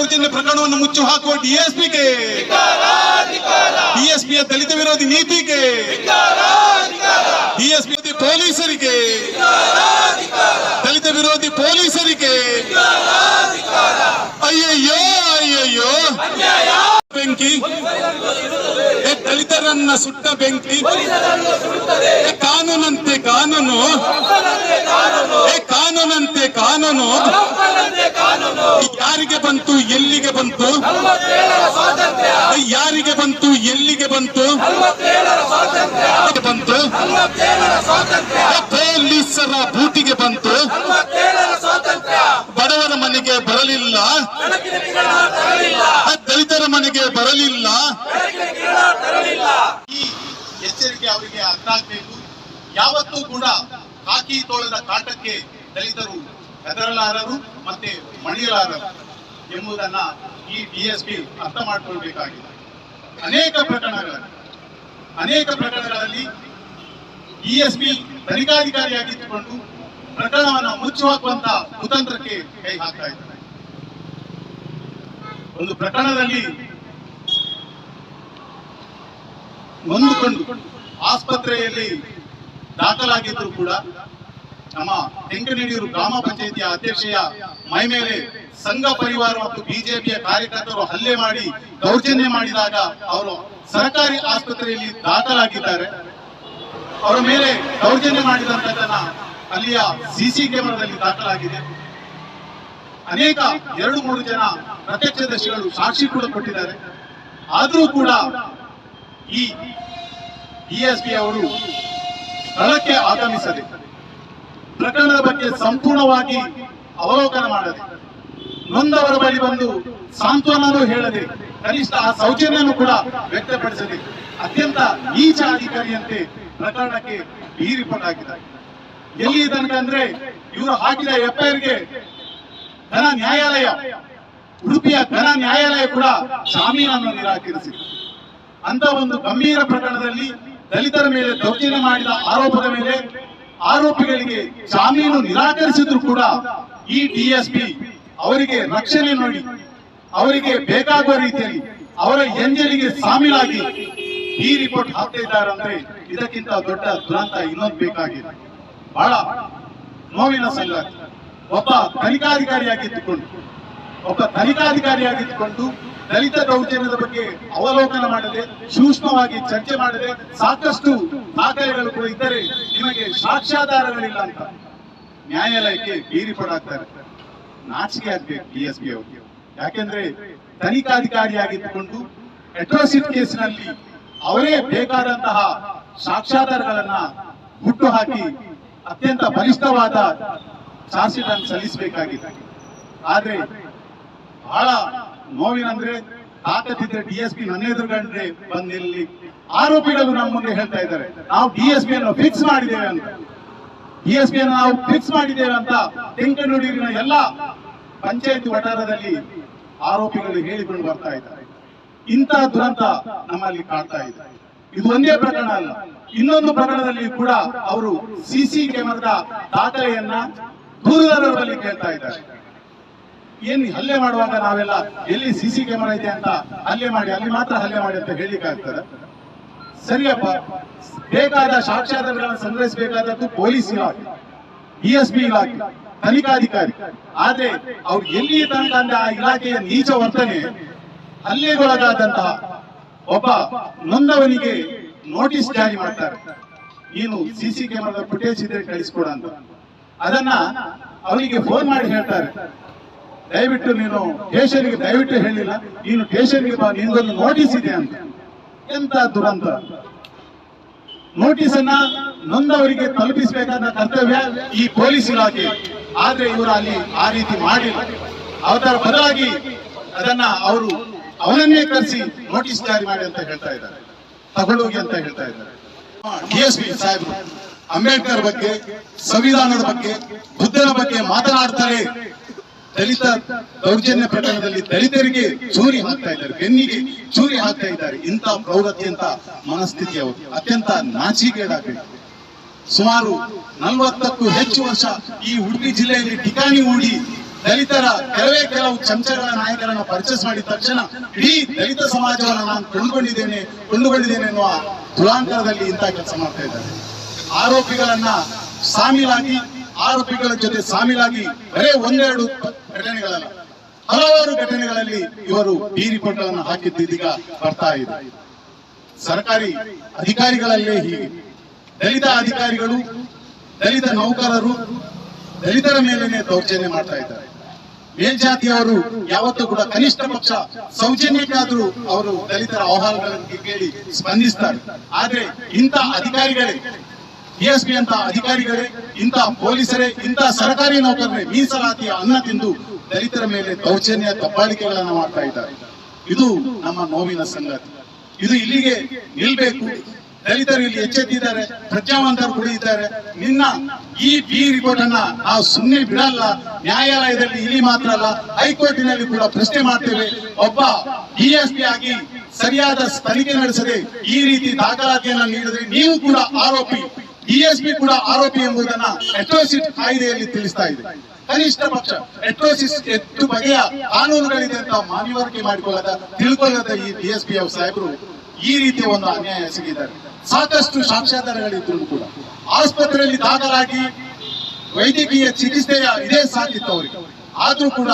ದೌರ್ಜನ್ಯ ಪ್ರಕರಣವನ್ನು ಮುಚ್ಚು ಹಾಕುವ ಡಿಎಸ್ಪಿಗೆ. ಡಿಎಸ್ಪಿಯ ದಲಿತ ವಿರೋಧಿ ನೀತಿಗೆ. ಡಿಎಸ್ಪಿ ಪೊಲೀಸರಿಗೆ. ದಲಿತ ವಿರೋಧಿ ಪೊಲೀಸರಿಗೆ. ಅಯ್ಯಯ್ಯೋ ಅಯ್ಯಯ್ಯೋ. ಬೆಂಕಿ. ದಲಿತರನ್ನ ಸುಟ್ಟ ಬೆಂಕಿ. ಕಾನೂನಂತೆ ಕಾನೂನು. ಕಾನೂನಂತೆ ಕಾನೂನು. ಯಾರಿಗೆ ಬಂತು ಎಲ್ಲಿಗೆ ಬಂತು? ಯಾರಿಗೆ ಬಂತು ಎಲ್ಲಿಗೆ ಬಂತು? ಬಂತು. ಪೊಲೀಸರ ಬೂಟಿಗೆ ಬಂತು. ಬಡವರ ಮನೆಗೆ ಬರಲಿಲ್ಲ. ದಲಿತರ ಮನೆಗೆ ಬರಲಿಲ್ಲ. ಈ ಎಚ್ಚರಿಕೆ ಅವರಿಗೆ ಅರ್ಥ ಆಗಬೇಕು. ಯಾವತ್ತೂ ಕೂಡ ಕಾಕಿ ತೋಳದ ಕಾಟಕ್ಕೆ ದಲಿತರು ಹೆದರಲಾರರು ಮತ್ತೆ ಮಣಿಯಲಾರರು ಎಂಬುದನ್ನ ಈ ಡಿಎಸ್ಪಿ ಅರ್ಥ ಮಾಡಿಕೊಳ್ಬೇಕಾಗಿದೆ. ಅನೇಕ ಪ್ರಕರಣಗಳಲ್ಲಿ ಅನೇಕ ಪ್ರಕರಣಗಳಲ್ಲಿ ಡಿಎಸ್ಪಿ ತನಿಖಾಧಿಕಾರಿಯಾಗಿದ್ದುಕೊಂಡು ಪ್ರಕರಣವನ್ನು ಮುಚ್ಚು ಹಾಕುವಂತ ಕುತಂತ್ರಕ್ಕೆ ಕೈ ಹಾಕ್ತಾ ಇದ್ದಾರೆ. ಒಂದು ಪ್ರಕರಣದಲ್ಲಿ ನೊಂದುಕೊಂಡು ಆಸ್ಪತ್ರೆಯಲ್ಲಿ ದಾಖಲಾಗಿದ್ದರೂ ಕೂಡ ನಮ್ಮ ತೆಂಕನಡಿಯೂರು ಗ್ರಾಮ ಪಂಚಾಯಿತಿಯ ಅಧ್ಯಕ್ಷೆಯ ಮೈ ಮೇಲೆ ಸಂಘ ಪರಿವಾರ ಮತ್ತು ಬಿಜೆಪಿಯ ಕಾರ್ಯಕರ್ತರು ಹಲ್ಲೆ ಮಾಡಿ, ದೌರ್ಜನ್ಯ ಮಾಡಿದಾಗ ಅವರು ಸರ್ಕಾರಿ ಆಸ್ಪತ್ರೆಯಲ್ಲಿ ದಾಖಲಾಗಿದ್ದಾರೆ. ಅವರ ಮೇಲೆ ದೌರ್ಜನ್ಯ ಮಾಡಿದಂತದನ್ನ ಅಲ್ಲಿಯ ಸಿಸಿ ಕ್ಯಾಮೆರಾದಲ್ಲಿ ದಾಖಲಾಗಿದೆ. ಅನೇಕ ಎರಡು ಮೂರು ಜನ ಪ್ರತ್ಯಕ್ಷದರ್ಶಿಗಳು ಸಾಕ್ಷಿ ಕೂಡ ಕೊಟ್ಟಿದ್ದಾರೆ. ಆದರೂ ಕೂಡ ಈ ಡಿಎಸ್ಪಿ ಅವರು ಸ್ಥಳಕ್ಕೆ ಆಗಮಿಸದೆ ಪ್ರಕರಣದ ಬಗ್ಗೆ ಸಂಪೂರ್ಣವಾಗಿ ಅವಲೋಕನ ಮಾಡದೆ, ನೊಂದವರ ಬಳಿ ಬಂದು ಸಾಂತ್ವನನೂ ಹೇಳದೆ, ಕನಿಷ್ಠ ಆ ಸೌಜನ್ಯನೂ ಕೂಡ ವ್ಯಕ್ತಪಡಿಸದೆ, ಅತ್ಯಂತ ನೀಚ ಅಧಿಕಾರಿಯಂತೆ ಪ್ರಕರಣಕ್ಕೆ ಆಗಿದೆ ಎಲ್ಲಿ ತನಕ ಅಂದ್ರೆ ಇವರು ಹಾಕಿದ ಎಫ್ಐಆರ್ಗೆ ಘನ ನ್ಯಾಯಾಲಯ, ಉಡುಪಿಯ ಘನ ನ್ಯಾಯಾಲಯ ಕೂಡ ಜಾಮೀನನ್ನು ನಿರಾಕರಿಸಿದೆ. ಅಂತ ಒಂದು ಗಂಭೀರ ಪ್ರಕರಣದಲ್ಲಿ ದಲಿತರ ಮೇಲೆ ದೌರ್ಜನ್ಯ ಮಾಡಿದ ಆರೋಪದ ಮೇಲೆ ಆರೋಪಿಗಳಿಗೆ ಜಾಮೀನು ನಿರಾಕರಿಸಿದ್ರು ಕೂಡ ಈ ಡಿಎಸ್ಪಿ ಅವರಿಗೆ ರಕ್ಷಣೆ ನೋಡಿ, ಅವರಿಗೆ ಬೇಕಾಗುವ ರೀತಿಯಲ್ಲಿ ಅವರ ಎಂಜಲಿಗೆ ಸಾಮೀಲಾಗಿ ಈ ರಿಪೋರ್ಟ್ ಹಾಕ್ತಾ ಇದ್ದಾರೆ ಅಂದ್ರೆ ಇದಕ್ಕಿಂತ ದೊಡ್ಡ ದುರಂತ ಇನ್ನೊಂದು ಬೇಕಾಗಿದೆ. ಬಹಳ ನೋವಿನ ಸಂಗತಿ. ಒಬ್ಬ ತನಿಖಾಧಿಕಾರಿಯಾಗಿದ್ದುಕೊಂಡು ಒಬ್ಬ ತನಿಖಾಧಿಕಾರಿಯಾಗಿದ್ದುಕೊಂಡು ದಲಿತ ದೌರ್ಜನ್ಯದ ಬಗ್ಗೆ ಅವಲೋಕನ ಮಾಡದೆ, ಸೂಕ್ಷ್ಮವಾಗಿ ಚರ್ಚೆ ಮಾಡದೆ ಸಾಕಷ್ಟು ದಾಖಲೆಗಳು ಕೂಡ ಇದ್ದರೆ ನಿಮಗೆ ಸಾಕ್ಷ್ಯಾಧಾರಗಳಿಲ್ಲ ಅಂತ ನ್ಯಾಯಾಲಯಕ್ಕೆ ಬೀರಿಪಡಾಗ್ತಾರೆ ನಾಚಿಕೆ ಆಗ್ಬೇಕು ಡಿಎಸ್ಪಿ ಅವರಿಗೆ. ಯಾಕೆಂದ್ರೆ ತನಿಖಾಧಿಕಾರಿಯಾಗಿದ್ದುಕೊಂಡು ಅಟ್ರೋಸಿಟ್ ಕೇಸಿನಲ್ಲಿ ಅವರೇ ಬೇಕಾದಂತಹ ಸಾಕ್ಷ್ಯಾಧಾರಗಳನ್ನ ಹುಟ್ಟು ಹಾಕಿ ಅತ್ಯಂತ ಬಲಿಷ್ಠವಾದ ಚಾರ್ಜ್ ಶೀಟ್ ಅನ್ನು ಸಲ್ಲಿಸಬೇಕಾಗಿದೆ. ಆದ್ರೆ ಬಹಳ ನೋವಿನಂದ್ರೆ ತಾಕತ್ತಿದ್ರೆ ಡಿಎಸ್ಪಿ ನನ್ನ ಎದುರುಗಡೆ ಬಂದು ಇಲ್ಲಿ ಆರೋಪಿಗಳು ನಮ್ಮ ಮುಂದೆ ಹೇಳ್ತಾ ಇದ್ದಾರೆ. ನಾವು ಡಿಎಸ್ಪಿ ಅನ್ನು ಫಿಕ್ಸ್ ಮಾಡಿದ್ದೇವೆ ಅಂತ. ಡಿಎಸ್ಪಿ ಅನ್ನು ನಾವು ಫಿಕ್ಸ್ ಮಾಡಿದ್ದೇವೆ ಅಂತ ತೆಂಕನೂರಿನ ಎಲ್ಲ ಪಂಚಾಯತ್ ವಠಾರದಲ್ಲಿ ಆರೋಪಿಗಳು ಹೇಳಿಕೊಂಡು ಬರ್ತಾ ಇದ್ದಾರೆ. ಇಂತಹ ದುರಂತ ನಮ್ಮಲ್ಲಿ ಕಾಡ್ತಾ ಇದೆ. ಇದು ಒಂದೇ ಪ್ರಕರಣ ಅಲ್ಲ. ಇನ್ನೊಂದು ಪ್ರಕರಣದಲ್ಲಿ ಕೂಡ ಅವರು ಸಿಸಿ ಕ್ಯಾಮೆರಾದ ದಾಖಲೆಯನ್ನ ದೂರದಾರರಲ್ಲಿ ಕೇಳ್ತಾ ಇದ್ದಾರೆ. ಏನ್ ಹಲ್ಲೆ ಮಾಡುವಾಗ ನಾವೆಲ್ಲ ಎಲ್ಲಿ ಸಿಸಿ ಕ್ಯಾಮೆರಾ ಇದೆ ಅಂತ ಹಲ್ಲೆ ಮಾಡಿ, ಅಲ್ಲಿ ಮಾತ್ರ ಹಲ್ಲೆ ಮಾಡಿ ಅಂತ ಹೇಳಿಕ್ಕಾಗ್ತದೆ ಸರಿಯಪ್ಪ, ಬೇಕಾದ ಸಾಕ್ಷ್ಯಾಧಾರಗಳನ್ನು ಸಂಗ್ರಹಿಸಬೇಕಾದದ್ದು ಪೊಲೀಸ್ ಇಲಾಖೆ ಪಿ ಇಲಾಖೆ, ತನಿಖಾಧಿಕಾರಿ. ಆದ್ರೆ ಅವ್ರು ಎಲ್ಲಿ ತನಕ ಅಂದ್ರೆ ಆ ಇಲಾಖೆಯ ನೀಚ ವರ್ತನೆ ಹಲ್ಲೆಗೊಳಗಾದಂತಹ ಒಬ್ಬ ನೊಂದವನಿಗೆ ನೋಟಿಸ್ ಜಾರಿ ಮಾಡ್ತಾರೆ. ನೀನು ಸಿಸಿ ಕ್ಯಾಮೆರಾದ ಫುಟೇಜ್ ಇದ್ರೆ ಕಳಿಸ್ಕೊಡ ಅಂತ. ಅದನ್ನ ಅವನಿಗೆ ಫೋನ್ ಮಾಡಿ ಹೇಳ್ತಾರೆ. ದಯವಿಟ್ಟು ನೀನು ಟೇಷನ್ಗೆ ದಯವಿಟ್ಟು ಹೇಳಿಲ್ಲ. ನೀನು ಟೇಷನ್ಗೆ ಬಾ ನಿನ್ಗೊಂದು ನೋಟಿಸ್ ಇದೆ ಅಂತ. ಎಂತ ದುರಂತ? ನೋಟಿಸ್ ಅನ್ನ ನೊಂದವರಿಗೆ ತಲುಪಿಸಬೇಕಾದ ಕರ್ತವ್ಯ ಈ ಪೊಲೀಸ್ ಇಲಾಖೆ ಆದ್ರೆ ಇವರು ಅಲ್ಲಿ ಆ ರೀತಿ ಮಾಡಿಲ್ಲ. ಅವರ ಬದಲಾಗಿ ಅದನ್ನ ಅವರು ಅವನನ್ನೇ ಕರೆಸಿ ನೋಟಿಸ್ ಜಾರಿ ಮಾಡಿ ಅಂತ ಹೇಳ್ತಾ ಇದ್ದಾರೆ. ತಗೊಂಡೋಗಿ ಅಂತ ಹೇಳ್ತಾ ಇದ್ದಾರೆ. ಸಾಹೇಬರು, ಅಂಬೇಡ್ಕರ್ ಬಗ್ಗೆ, ಸಂವಿಧಾನದ ಬಗ್ಗೆ ಬುದ್ಧನ ಬಗ್ಗೆ ಮಾತನಾಡ್ತಾರೆ. ದಲಿತ ದೌರ್ಜನ್ಯ ಪ್ರಕರಣದಲ್ಲಿ ದಲಿತರಿಗೆ ಚೂರಿ ಹಾಕ್ತಾ ಇದ್ದಾರೆ, ಬೆನ್ನಿಗೆ ಚೂರಿ ಹಾಕ್ತಾ ಇದ್ದಾರೆ. ಇಂತಹ ಪ್ರೌಢತ್ಯಂತ ಮನಸ್ಥಿತಿ ಅವರು. ಅತ್ಯಂತ ನಾಚಿಕೆಡಾಗಬೇಕು ಸುಮಾರು ನಲವತ್ತಕ್ಕೂ ಹೆಚ್ಚು ವರ್ಷ ಈ ಉಡುಪಿ ಜಿಲ್ಲೆಯಲ್ಲಿ ಠಿಕಾಣಿ ಹೂಡಿ ದಲಿತರ ಕೆಲವೇ ಕೆಲವು ಚಮಚಗಳ ನಾಯಕರನ್ನ ಪರ್ಚೇಸ್ ಮಾಡಿದ ತಕ್ಷಣ ಇಡೀ ದಲಿತ ಸಮಾಜವನ್ನು ನಾನು ಕೊಂಡುಕೊಂಡಿದ್ದೇನೆ ಕೊಂಡುಕೊಂಡಿದ್ದೇನೆ ಎನ್ನುವ ದುರಾಂತರದಲ್ಲಿ ಇಂತಹ ಕೆಲಸ ಮಾಡ್ತಾ ಇದ್ದಾರೆ. ಆರೋಪಿಗಳನ್ನ ಸಾಮೀಲಾಗಿ, ಆರೋಪಿಗಳ ಜೊತೆ ಸಾಮೀಲಾಗಿ ಬರೇ ಒಂದೆರಡು ಘಟನೆಗಳಲ್ಲ. ಹಲವಾರು ಘಟನೆಗಳಲ್ಲಿ ಇವರು ಈ ರಿಪೋರ್ಟ್ಗಳನ್ನು ಹಾಕಿದ್ದೀಗ ಬರ್ತಾ ಇದೆ. ಸರ್ಕಾರಿ ಅಧಿಕಾರಿಗಳಲ್ಲೇ ಹೀಗೆ. ದಲಿತ ಅಧಿಕಾರಿಗಳು, ದಲಿತ ನೌಕರರು, ದಲಿತರ ಮೇಲೇನೆ ದೌರ್ಜನ್ಯ ಮಾಡ್ತಾ ಇದ್ದಾರೆ. ಮೇಲ್ಜಾತಿಯವರು ಯಾವತ್ತೂ ಕೂಡ ಕನಿಷ್ಠ ಪಕ್ಷ ಸೌಜನ್ಯಕ್ಕಾದ್ರೂ ಅವರು ದಲಿತರ ಆಹ್ವಾನಗಳನ್ನು ಕೇಳಿ ಸ್ಪಂದಿಸ್ತಾರೆ. ಆದ್ರೆ ಇಂಥ ಅಧಿಕಾರಿಗಳೇ ಡಿಎಸ್ಪಿ ಅಂತ ಅಧಿಕಾರಿಗಳೇ, ಇಂಥ ಪೊಲೀಸರೇ, ಇಂಥ ಸರ್ಕಾರಿ ನೌಕರರೇ ಮೀಸಲಾತಿಯ ಅನ್ನ ತಿಂದು ದಲಿತರ ಮೇಲೆ ದೌರ್ಜನ್ಯ, ದಬ್ಬಾಳಿಕೆಗಳನ್ನ ಮಾಡ್ತಾ ಇದ್ದಾರೆ. ಇದು ನಮ್ಮ ನೋವಿನ ಸಂಗತಿ. ಇದು ಇಲ್ಲಿಗೆ ನಿಲ್ಬೇಕು. ದಲಿತರು ಇಲ್ಲಿ ಎಚ್ಚೆತ್ತಿದ್ದಾರೆ, ಪ್ರಜ್ಞಾವಂತರು ಕೂಡ ಇದ್ದಾರೆ ನಿನ್ನ ಈ ಬಿ ರಿಪೋರ್ಟ್ ಅನ್ನ ನಾವು ಸುಮ್ಮನೆ ಬಿಡಲ್ಲ. ನ್ಯಾಯಾಲಯದಲ್ಲಿ ಇಲ್ಲಿ ಮಾತ್ರ ಅಲ್ಲ, ಹೈಕೋರ್ಟಿನಲ್ಲಿ ಕೂಡ ಪ್ರಶ್ನೆ ಮಾಡ್ತೇವೆ. ಒಬ್ಬ ಡಿಎಸ್ಪಿ ಆಗಿ ಸರಿಯಾದ ತನಿಖೆ ನಡೆಸದೆ ಈ ರೀತಿ ದಾಖಲಾತಿಯನ್ನ ನೀಡಿದ್ರೆ ನೀವು ಕೂಡ ಆರೋಪಿ ಡಿಎಸ್ಪಿ ಕೂಡ ಆರೋಪಿ ಎಂಬುದನ್ನ ಅಟ್ರೋಸಿಟ್ ಕಾಯ್ದೆಯಲ್ಲಿ ತಿಳಿಸ್ತಾ ಇದೆ. ಕನಿಷ್ಠ ಪಕ್ಷ ಎಟ್ರೋಸಿಸ್ ಎಷ್ಟು ಬಗೆಯ ಕಾನೂನುಗಳಿದೆ ಅಂತ ಮಾನವರಿಕೆ ಮಾಡಿಕೊಳ್ಳದ ತಿಳ್ಕೊಳ್ಳದ ಈ ಡಿಎಸ್ಪಿ ಸಾಹೇಬರು ಈ ರೀತಿಯ ಒಂದು ಅನ್ಯಾಯ ಎಸಗಿದ್ದಾರೆ. ಸಾಕಷ್ಟು ಸಾಕ್ಷ್ಯಾಧಾರಗಳಿದ್ರು ಕೂಡ. ಆಸ್ಪತ್ರೆಯಲ್ಲಿ ದಾಖಲಾಗಿ ವೈದ್ಯಕೀಯ ಚಿಕಿತ್ಸೆಯ ಇದೇ ಸಾಕಿತ್ತು ಅವರಿಗೆ. ಆದ್ರೂ ಕೂಡ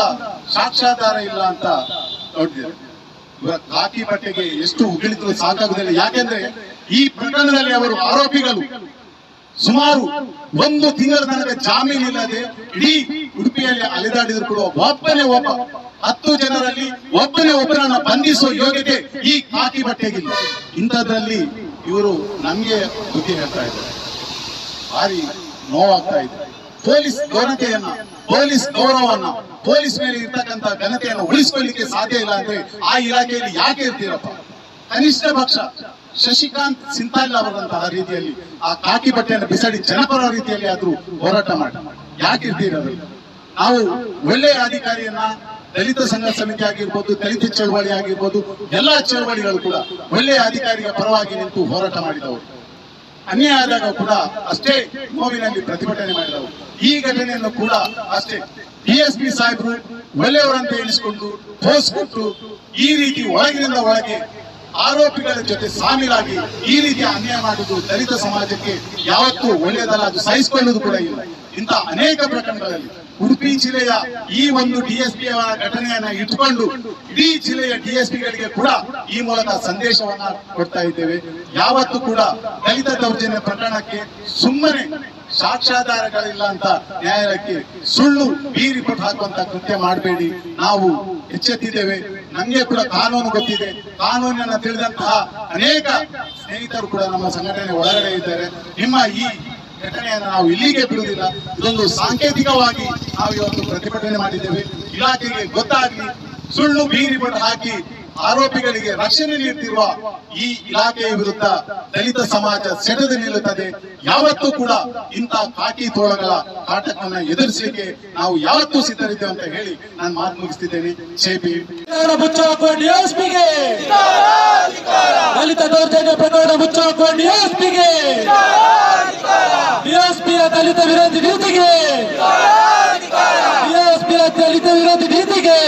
ಸಾಕ್ಷ್ಯಾಧಾರ ಇಲ್ಲ ಅಂತ ನೋಡಿದ್ದಾರೆ ಇವಾಗ ಕಾಕಿ ಬಟ್ಟೆಗೆ ಎಷ್ಟು ಉಗಿಳಿದ್ರು ಸಾಕಾಗುದಿಲ್ಲ. ಯಾಕೆಂದ್ರೆ ಈ ಪ್ರಕರಣದಲ್ಲಿ ಅವರು ಆರೋಪಿಗಳು. ಸುಮಾರು ಒಂದು ತಿಂಗಳ ತನಕ ಜಾಮೀನು ಇಲ್ಲದೆ ಇಡೀ ಉಡುಪಿಯಲ್ಲಿ ಅಲೆದಾಡಿದ್ರು ಕೂಡ ಒಬ್ಬನೇ ಒಬ್ಬ. ಹತ್ತು ಜನರಲ್ಲಿ ಒಬ್ಬನೇ ಒಬ್ಬರನ್ನ ಬಂಧಿಸುವ ಯೋಗ್ಯತೆ ಈ ಕಾಕಿ ಬಟ್ಟೆಗಿಲ್ಲ. ಇಂಥದ್ರಲ್ಲಿ ಇವರು ನಮ್ಗೆ ಬುದ್ಧಿ ಹೇಳ್ತಾ ಇದ್ದಾರೆ. ಭಾರಿ ನೋವಾಗ್ತಾ ಇದೆ. ಪೊಲೀಸ್ ಘನತೆಯನ್ನ, ಪೊಲೀಸ್ ಗೌರವವನ್ನ, ಪೊಲೀಸ್ ಮೇಲೆ ಇರ್ತಕ್ಕಂತ ಘನತೆಯನ್ನು ಉಳಿಸ್ಕೊಳ್ಳಿಕ್ಕೆ ಸಾಧ್ಯ ಇಲ್ಲ ಅಂದ್ರೆ ಆ ಇಲಾಖೆಯಲ್ಲಿ ಯಾಕೆ ಇರ್ತೀರಪ್ಪ? ಕನಿಷ್ಠ ಪಕ್ಷ. ಶಶಿಕಾಂತ್ ಸಿಂತಾಲ್ ಅವರಂತಹ ರೀತಿಯಲ್ಲಿ ಆ ಕಾಕಿ ಬಟ್ಟೆಯನ್ನು ಬಿಸಾಡಿ ಜನಪರ ರೀತಿಯಲ್ಲಿ ಆದ್ರೂ ಹೋರಾಟ ಮಾಡಿ. ಯಾಕೆ ನಾವು ಒಳ್ಳೆಯ ಅಧಿಕಾರಿಯನ್ನ ದಲಿತ ಸಂಘ ಸಮಿತಿ ಆಗಿರ್ಬೋದು, ದಲಿತ ಚಳವಳಿ ಆಗಿರ್ಬೋದು, ಎಲ್ಲಾ ಚಳವಳಿಗಳು ಕೂಡ ಒಳ್ಳೆಯ ಅಧಿಕಾರಿಯ ಪರವಾಗಿ ನಿಂತು ಹೋರಾಟ ಮಾಡಿದವರು ಅನ್ಯಾಯ ಆದಾಗ ಕೂಡ ಅಷ್ಟೇ ನೋವಿನಲ್ಲಿ ಪ್ರತಿಭಟನೆ ಮಾಡಿದವರು ಈ ಘಟನೆಯನ್ನು ಕೂಡ ಅಷ್ಟೇ ಬಿ ಎಸ್ ಪಿ ಸಾಹೇಬರು ಒಳ್ಳೆಯವರಂತ ಎಣಿಸಿಕೊಂಡು ಕೊಟ್ಟು ಈ ರೀತಿ ಒಳಗಿನಿಂದ ಒಳಗೆ ಆರೋಪಿಗಳ ಜೊತೆ ಸಾಮೀಲಾಗಿ ಈ ರೀತಿ ಅನ್ಯಾಯ ಮಾಡುವುದು ದಲಿತ ಸಮಾಜಕ್ಕೆ ಯಾವತ್ತೂ ಒಳ್ಳೆಯದಲ್ಲ, ಅದು ಸಹಿಸಿಕೊಳ್ಳುವುದು ಕೂಡ ಇಲ್ಲ. ಇಂಥ ಅನೇಕ ಪ್ರಕರಣಗಳಲ್ಲಿ ಉಡುಪಿ ಜಿಲ್ಲೆಯ ಈ ಒಂದು ಡಿಎಸ್ಪಿ ಘಟನೆಯನ್ನ ಇಟ್ಟುಕೊಂಡು ಇಡೀ ಜಿಲ್ಲೆಯ ಡಿಎಸ್ಪಿಗಳಿಗೆ ಕೂಡ ಈ ಮೂಲಕ ಸಂದೇಶವನ್ನ ಕೊಡ್ತಾ ಇದ್ದೇವೆ. ಯಾವತ್ತೂ ಕೂಡ ದಲಿತ ದೌರ್ಜನ್ಯ ಪ್ರಕರಣಕ್ಕೆ ಸುಮ್ಮನೆ ಸಾಕ್ಷ್ಯಾಧಾರಗಳಿಲ್ಲ ಅಂತ ನ್ಯಾಯಾಲಯಕ್ಕೆ ಸುಳ್ಳು ಈ ರಿಪೋರ್ಟ್ ಹಾಕುವಂತ ಕೃತ್ಯ ಮಾಡಬೇಡಿ. ನಾವು ಎಚ್ಚೆತ್ತಿದ್ದೇವೆ. ನಮ್ಗೆ ಕೂಡ ಕಾನೂನು ಗೊತ್ತಿದೆ. ಕಾನೂನನ್ನ ತಿಳಿದಂತಹ ಅನೇಕ ಸ್ನೇಹಿತರು ಕೂಡ ನಮ್ಮ ಸಂಘಟನೆ ಒಳಗಡೆ ಇದ್ದಾರೆ. ನಿಮ್ಮ ಈ ಘಟನೆಯನ್ನು ನಾವು ಇಲ್ಲಿಗೆ ಬಿಡುವುದಿಲ್ಲ. ಇದೊಂದು ಸಾಂಕೇತಿಕವಾಗಿ ನಾವು ಇವತ್ತು ಪ್ರತಿಭಟನೆ ಮಾಡಿದ್ದೇವೆ. ಇಲಾಖೆಗೆ ಗೊತ್ತಾಗ್ಲಿ. ಸುಳ್ಳು ಬೀರಿ ಹಾಕಿ ಆರೋಪಿಗಳಿಗೆ ರಕ್ಷಣೆ ನೀಡುತ್ತಿರುವ ಈ ಇಲಾಖೆಯ ವಿರುದ್ಧ ದಲಿತ ಸಮಾಜ ಸೆಟೆದು ನಿಲ್ಲುತ್ತದೆ. ಯಾವತ್ತೂ ಕೂಡ ಇಂಥ ಕಾಟಿ ತೋಳಗಳ ಕಾಟಕನ್ನ ಎದುರಿಸಲಿಕ್ಕೆ ನಾವು ಯಾವತ್ತೂ ಸಿದ್ಧರಿದ್ದೇವೆ ಅಂತ ಹೇಳಿ ನಾನು ಮಾತು ಮುಗಿಸ್ತಿದ್ದೇನೆ. ಶೇಪಿ ದಲಿತ ದೌರ್ಜನ್ಯ ಪ್ರಕರಣ ಮುಚ್ಚಾಕುವ ಡಿಎಸ್ಪಿಗೆ ಡಿಎಸ್ಪಿಯ ದಲಿತ ವಿರೋಧಿ ನೀತಿಗೆ. ಡಿಎಸ್ಪಿಯ ದಲಿತ ವಿರೋಧಿ ನೀತಿಗೆ.